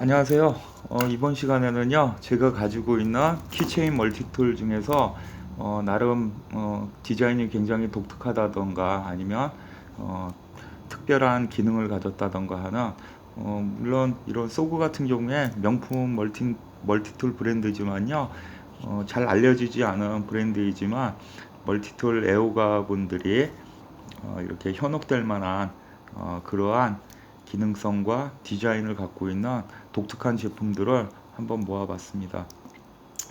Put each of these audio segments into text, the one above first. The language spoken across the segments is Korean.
안녕하세요. 어, 이번 시간에는요, 제가 가지고 있는 키체인 멀티툴 중에서 어, 나름 어, 디자인이 굉장히 독특하다던가 아니면 어, 특별한 기능을 가졌다던가 하는 어, 물론 이런 소그 같은 경우에 명품 멀티 멀티툴 브랜드지만요, 어, 잘 알려지지 않은 브랜드이지만 멀티툴 애호가 분들이 어, 이렇게 현혹될 만한 어, 그러한 기능성과 디자인을 갖고 있는 독특한 제품들을 한번 모아봤습니다.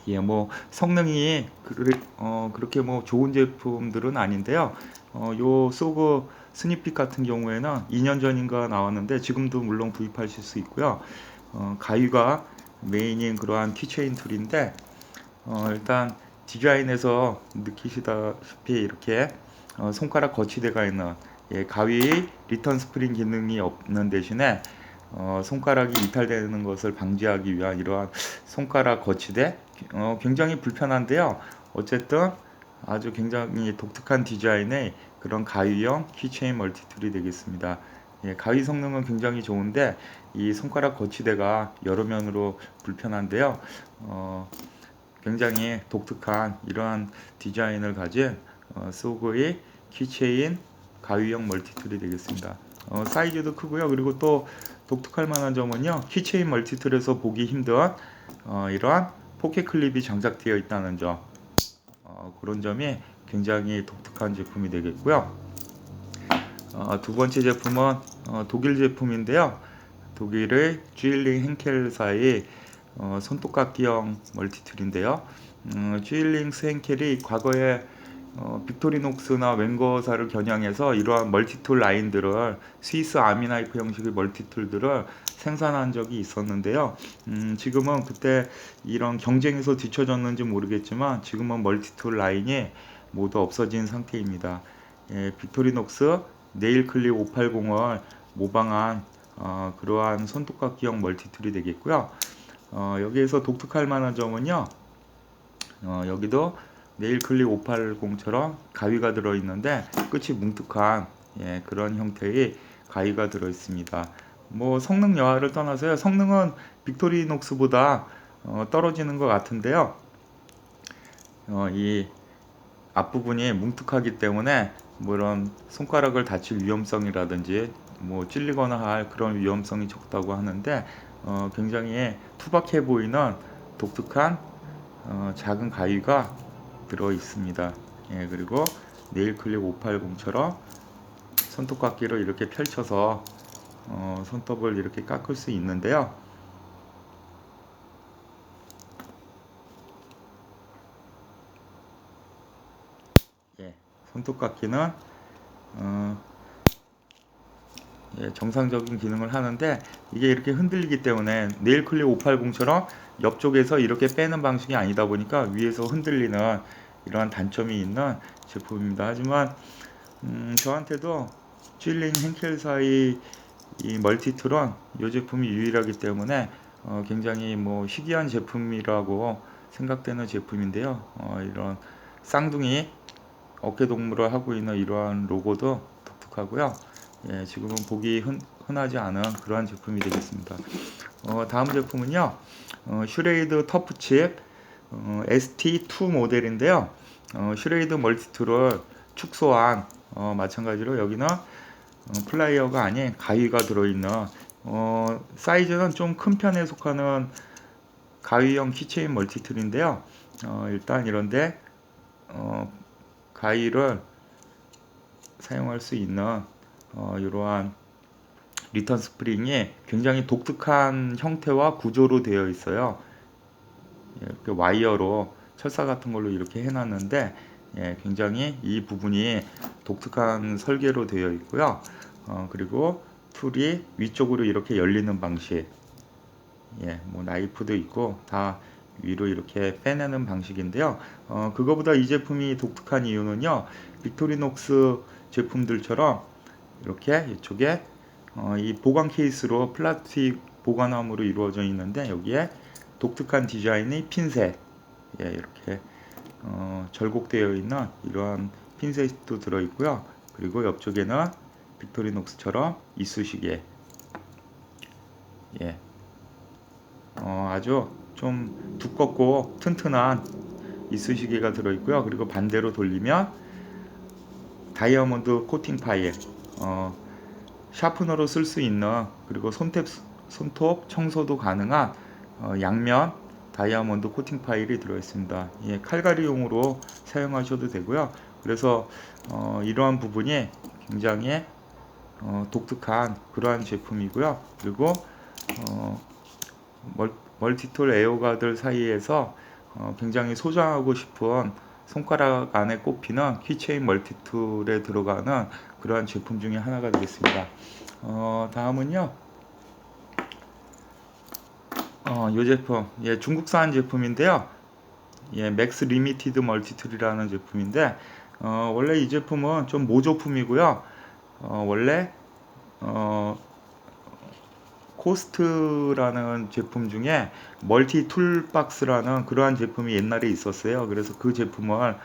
예, 뭐 성능이 그, 어, 그렇게 뭐 좋은 제품들은 아닌데요. 어, 요 소그 스니핏 같은 경우에는 2년 전인가 나왔는데 지금도 물론 구입하실 수 있고요. 어, 가위가 메인인 그러한 키체인 툴인데 어, 일단 디자인에서 느끼시다시피 이렇게 어, 손가락 거치대가 있는 예, 가위 리턴 스프링 기능이 없는 대신에 어, 손가락이 이탈되는 것을 방지하기 위한 이러한 손가락 거치대 어, 굉장히 불편한데요. 어쨌든 아주 굉장히 독특한 디자인의 그런 가위형 키체인 멀티툴이 되겠습니다. 예, 가위 성능은 굉장히 좋은데 이 손가락 거치대가 여러 면으로 불편한데요. 어, 굉장히 독특한 이러한 디자인을 가진 어, 소그의 키체인 가위형 멀티툴이 되겠습니다. 어, 사이즈도 크고요. 그리고 또 독특할 만한 점은요. 키체인 멀티툴에서 보기 힘든 어, 이러한 포켓 클립이 장착되어 있다는 점. 어, 그런 점이 굉장히 독특한 제품이 되겠고요. 어, 두 번째 제품은 어, 독일 제품인데요. 독일의 쥐일링 henkel사의 어, 손톱깎이형 멀티툴인데요. 음, 쥐일링스 henkel이 과거에 어, 빅토리녹스나 웬거사를 겨냥해서 이러한 멀티툴 라인들을 스위스 아미나이프 형식의 멀티툴들을 생산한 적이 있었는데요. 음, 지금은 그때 이런 경쟁에서 뒤처졌는지 모르겠지만 지금은 멀티툴 라인이 모두 없어진 상태입니다. 예, 빅토리녹스 네일클립 580을 모방한 어, 그러한 손톱깎이형 멀티툴이 되겠고요. 어, 여기에서 독특할 만한 점은요. 어, 여기도 네일 클립 580처럼 가위가 들어 있는데 끝이 뭉툭한 예, 그런 형태의 가위가 들어 있습니다. 뭐 성능 여하를 떠나서요. 성능은 빅토리녹스보다 어, 떨어지는 것 같은데요. 어, 이 앞부분이 뭉툭하기 때문에 뭐 이런 손가락을 다칠 위험성이라든지 뭐 찔리거나 할 그런 위험성이 적다고 하는데 어, 굉장히 투박해 보이는 독특한 어, 작은 가위가 들어 있습니다. 예, 그리고 네일클립 580처럼 손톱깎이를 이렇게 펼쳐서 어, 손톱을 이렇게 깎을 수 있는데요. 예, 손톱깎이는 어, 예, 정상적인 기능을 하는데 이게 이렇게 흔들리기 때문에 네일클립 580처럼 옆쪽에서 이렇게 빼는 방식이 아니다 보니까 위에서 흔들리는 이러한 단점이 있는 제품입니다. 하지만 음, 저한테도 찔링 henkel 사이 이 멀티트론 이 제품이 유일하기 때문에 어, 굉장히 뭐 희귀한 제품이라고 생각되는 제품인데요. 어, 이런 쌍둥이 어깨 동무를 하고 있는 이러한 로고도 독특하고요. 예, 지금은 보기 흔, 흔하지 않은 그러한 제품이 되겠습니다. 어, 다음 제품은요, 어, 슈레이드 터프칩 어, ST2 모델인데요. 어, 슈레이드 멀티툴을 축소한 어, 마찬가지로 여기는 어, 플라이어가 아닌 가위가 들어있는 어, 사이즈는 좀 큰 편에 속하는 가위형 키체인 멀티툴인데요. 어, 일단 이런데 어, 가위를 사용할 수 있는 어, 이러한 리턴 스프링이 굉장히 독특한 형태와 구조로 되어 있어요. 예, 이렇게 와이어로 철사 같은 걸로 이렇게 해놨는데 예, 굉장히 이 부분이 독특한 설계로 되어 있고요. 어, 그리고 툴이 위쪽으로 이렇게 열리는 방식. 예, 뭐 나이프도 있고 다 위로 이렇게 빼내는 방식인데요. 어, 그거보다 이 제품이 독특한 이유는요. 빅토리녹스 제품들처럼 이렇게 이쪽에 어, 이 보관 케이스로 플라스틱 보관함으로 이루어져 있는데 여기에 독특한 디자인의 핀셋 예, 이렇게 어, 절곡되어 있는 이러한 핀셋도 들어 있고요. 그리고 옆쪽에는 빅토리녹스처럼 이쑤시개 예, 어, 아주 좀 두껍고 튼튼한 이쑤시개가 들어 있고요. 그리고 반대로 돌리면 다이아몬드 코팅 파일, 어, 샤프너로 쓸 수 있는 그리고 손톱 손톱 청소도 가능한 어, 양면 다이아몬드 코팅 파일이 들어있습니다. 예, 칼갈이용으로 사용하셔도 되고요. 그래서 어, 이러한 부분이 굉장히 어, 독특한 그러한 제품이고요. 그리고 어, 멀, 멀티툴 에어가들 사이에서 어, 굉장히 소장하고 싶은 손가락 안에 꼽히는 키체인 멀티툴에 들어가는 그러한 제품 중에 하나가 되겠습니다. 어, 다음은요. 어, 이 제품, 예, 중국산 제품인데요. 예, 맥스 리미티드 멀티툴이라는 제품인데, 어, 원래 이 제품은 좀 모조품이고요. 어, 원래, 어, 코스트라는 제품 중에 멀티 툴박스라는 그러한 제품이 옛날에 있었어요. 그래서 그 제품을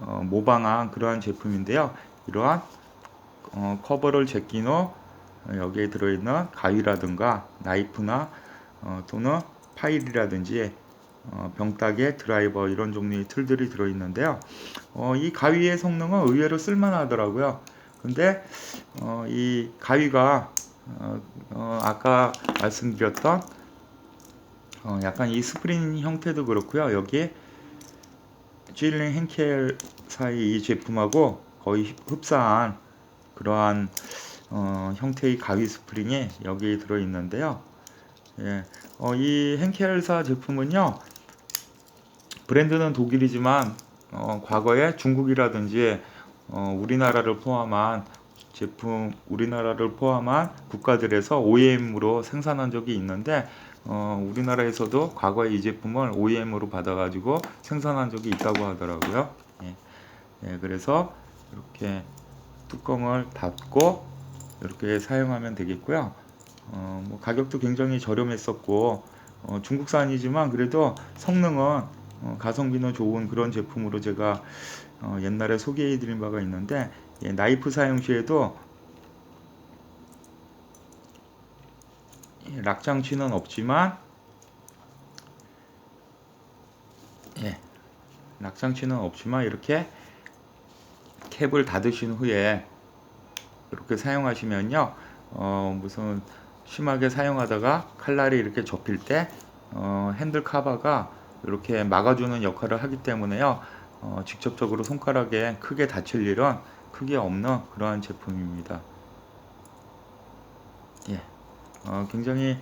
어, 모방한 그러한 제품인데요. 이러한 어, 커버를 후 여기에 들어있는 가위라든가 나이프나 어, 또는 파일이라든지 어, 병따개 드라이버 이런 종류의 툴들이 들어있는데요. 어, 이 가위의 성능은 의외로 쓸만하더라고요. 근데 어, 이 가위가 어, 어, 아까 말씀드렸던 어, 약간 이 스프링 형태도 그렇고요. 여기에 찔링 henkel 사이 이 제품하고 거의 흡사한 그러한 어, 형태의 가위 스프링이 여기에 들어 있는데요. 예, 어, 이 henkel사 제품은요. 브랜드는 독일이지만 어, 과거에 중국이라든지 어, 우리나라를 포함한 제품 우리나라를 포함한 국가들에서 OEM으로 생산한 적이 있는데 어, 우리나라에서도 과거에 이 제품을 OEM으로 받아가지고 생산한 적이 있다고 하더라고요. 예, 예, 그래서 이렇게 뚜껑을 닫고 이렇게 사용하면 되겠고요. 어, 뭐 가격도 굉장히 저렴했었고 어, 중국산이지만 그래도 성능은 어, 가성비는 좋은 그런 제품으로 제가 어, 옛날에 소개해드린 바가 있는데 예, 나이프 사용 시에도 예, 락 장치는 없지만 예, 락 장치는 없지만 이렇게 캡을 닫으신 후에 이렇게 사용하시면요. 어, 무슨 심하게 사용하다가 칼날이 이렇게 접힐 때 어, 핸들 카바가 이렇게 막아주는 역할을 하기 때문에요. 어, 직접적으로 손가락에 크게 다칠 일은 크게 없는 그러한 제품입니다. 예, 어, 굉장히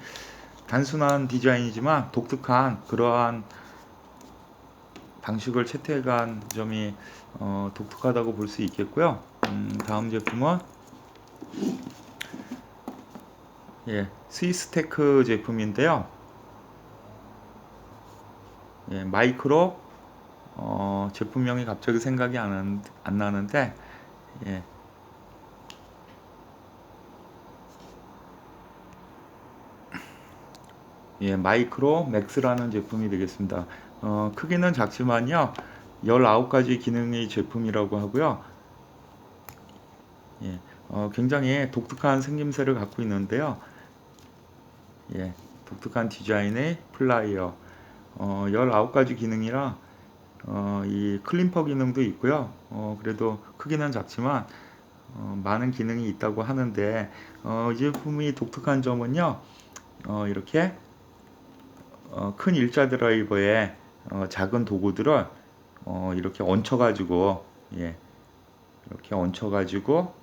단순한 디자인이지만 독특한 그러한 방식을 채택한 점이 어, 독특하다고 볼 수 있겠고요. 음, 다음 제품은 예, 스위스테크 제품인데요. 예, 마이크로 어, 제품명이 갑자기 생각이 안, 안 나는데 예. 예, 마이크로 맥스라는 제품이 되겠습니다. 어, 크기는 작지만요. 19가지 기능의 제품이라고 하고요. 예, 어, 굉장히 독특한 생김새를 갖고 있는데요. 예, 독특한 디자인의 플라이어. 어, 19가지 기능이라 어, 이 클림퍼 기능도 있고요. 어, 그래도 크기는 작지만 어, 많은 기능이 있다고 하는데 어, 이 제품이 독특한 점은요. 어, 이렇게 어, 큰 일자 드라이버에 어, 작은 도구들을 어, 이렇게 얹혀가지고 예, 이렇게 얹혀가지고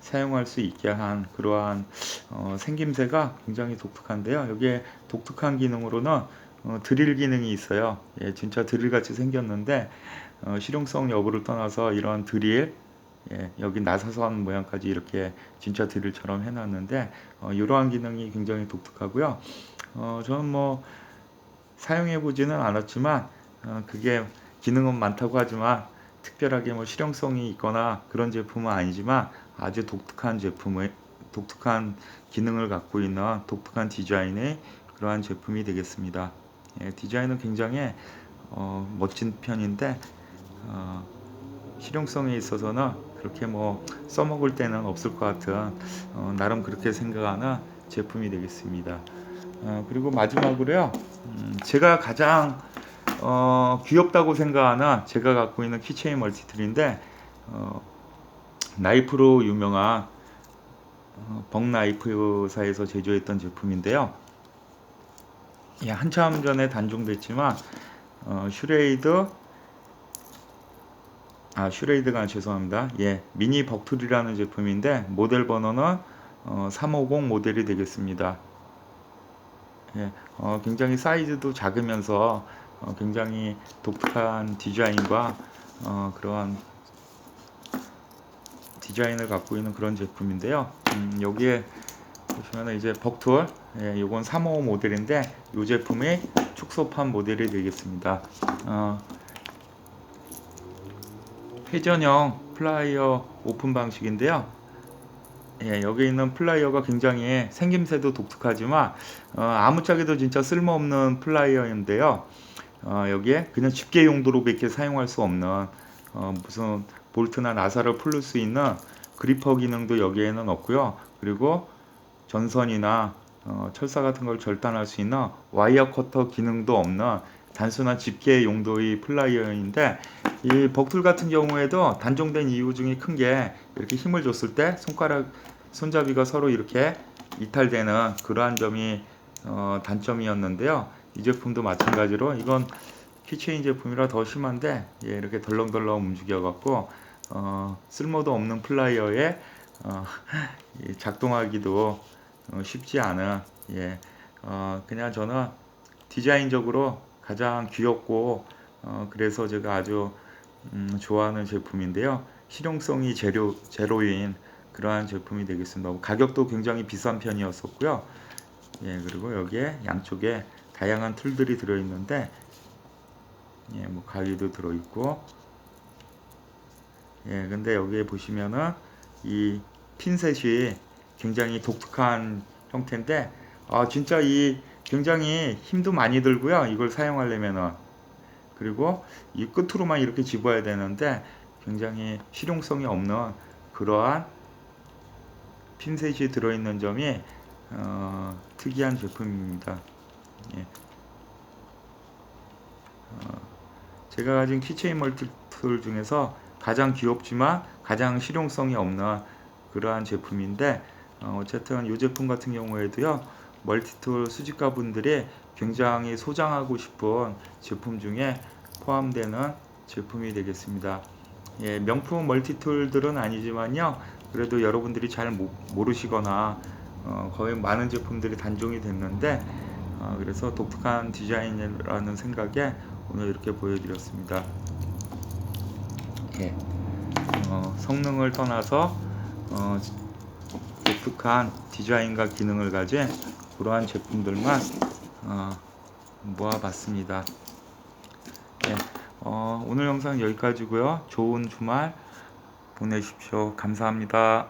사용할 수 있게 한 그러한 어, 생김새가 굉장히 독특한데요. 여기에 독특한 기능으로는 어, 드릴 기능이 있어요. 예, 진짜 드릴 같이 생겼는데 어, 실용성 여부를 떠나서 이런 드릴 예, 여기 나사선 모양까지 이렇게 진짜 드릴처럼 해놨는데 어, 이러한 기능이 굉장히 독특하고요. 어, 저는 뭐 사용해 보지는 않았지만 어, 그게 기능은 많다고 하지만 특별하게 뭐 실용성이 있거나 그런 제품은 아니지만 아주 독특한 제품의 독특한 기능을 갖고 있는 독특한 디자인의 그러한 제품이 되겠습니다. 예, 디자인은 굉장히 어, 멋진 편인데 어, 실용성에 있어서는 그렇게 뭐 써먹을 때는 없을 것 같은 어, 나름 그렇게 생각하는 제품이 되겠습니다. 어, 그리고 마지막으로요, 음, 제가 가장 어, 귀엽다고 생각하는 제가 갖고 있는 키체인 멀티툴인데 어, 나이프로 유명한 어, 벅나이프사에서 제조했던 제품인데요. 예, 한참 전에 단종됐지만 어, 슈레이드 아 슈레이드가 죄송합니다. 예, 미니 벅툴이라는 제품인데 모델 번호는 어, 350 모델이 되겠습니다. 예, 어, 굉장히 사이즈도 작으면서 어, 굉장히 독특한 디자인과 어, 그러한 디자인을 갖고 있는 그런 제품인데요. 음, 여기에 보시면 이제 벅툴, 예, 요건 355 모델인데 이 제품이 축소판 모델이 되겠습니다. 어, 회전형 플라이어 오픈 방식인데요. 예, 여기 있는 플라이어가 굉장히 생김새도 독특하지만 어, 아무짝에도 진짜 쓸모없는 플라이어인데요. 어, 여기에 그냥 집게 용도로밖에 사용할 수 없는 어, 무슨 볼트나 나사를 풀릴 수 있는 그리퍼 기능도 여기에는 없고요. 그리고 전선이나 어, 철사 같은 걸 절단할 수 있는 와이어 커터 기능도 없는 단순한 집게 용도의 플라이어인데 이 벅툴 같은 경우에도 단종된 이유 중에 큰 게 이렇게 힘을 줬을 때 손가락 손잡이가 서로 이렇게 이탈되는 그러한 점이 어, 단점이었는데요. 이 제품도 마찬가지로 이건 키체인 제품이라 더 심한데 예, 이렇게 덜렁덜렁 움직여 갖고 어, 쓸모도 없는 플라이어에 어, 이 작동하기도 어, 쉽지 않은 예, 어, 그냥 저는 디자인적으로 가장 귀엽고 어, 그래서 제가 아주 음, 좋아하는 제품인데요. 실용성이 제로, 제로인 그러한 제품이 되겠습니다. 가격도 굉장히 비싼 편이었었고요. 예, 그리고 여기에 양쪽에 다양한 툴들이 들어있는데, 예, 뭐 가위도 들어있고, 예, 근데 여기에 보시면은 이 핀셋이 굉장히 독특한 형태인데, 아, 진짜 이 굉장히 힘도 많이 들고요. 이걸 사용하려면은. 그리고 이 끝으로만 이렇게 집어야 되는데 굉장히 실용성이 없는 그러한 핀셋이 들어있는 점이 어, 특이한 제품입니다. 예. 어, 제가 가진 키체인 멀티툴 중에서 가장 귀엽지만 가장 실용성이 없는 그러한 제품인데 어, 어쨌든 이 제품 같은 경우에도요 멀티툴 수집가 분들이 굉장히 소장하고 싶은 제품 중에 포함되는 제품이 되겠습니다. 예, 명품 멀티툴들은 아니지만요. 그래도 여러분들이 잘 모, 모르시거나 어, 거의 많은 제품들이 단종이 됐는데 어, 그래서 독특한 디자인이라는 생각에 오늘 이렇게 보여드렸습니다. 예, 어, 성능을 떠나서 어, 독특한 디자인과 기능을 가진 그러한 제품들만 어, 모아봤습니다. 네, 어, 오늘 영상 여기까지고요. 좋은 주말 보내십시오. 감사합니다.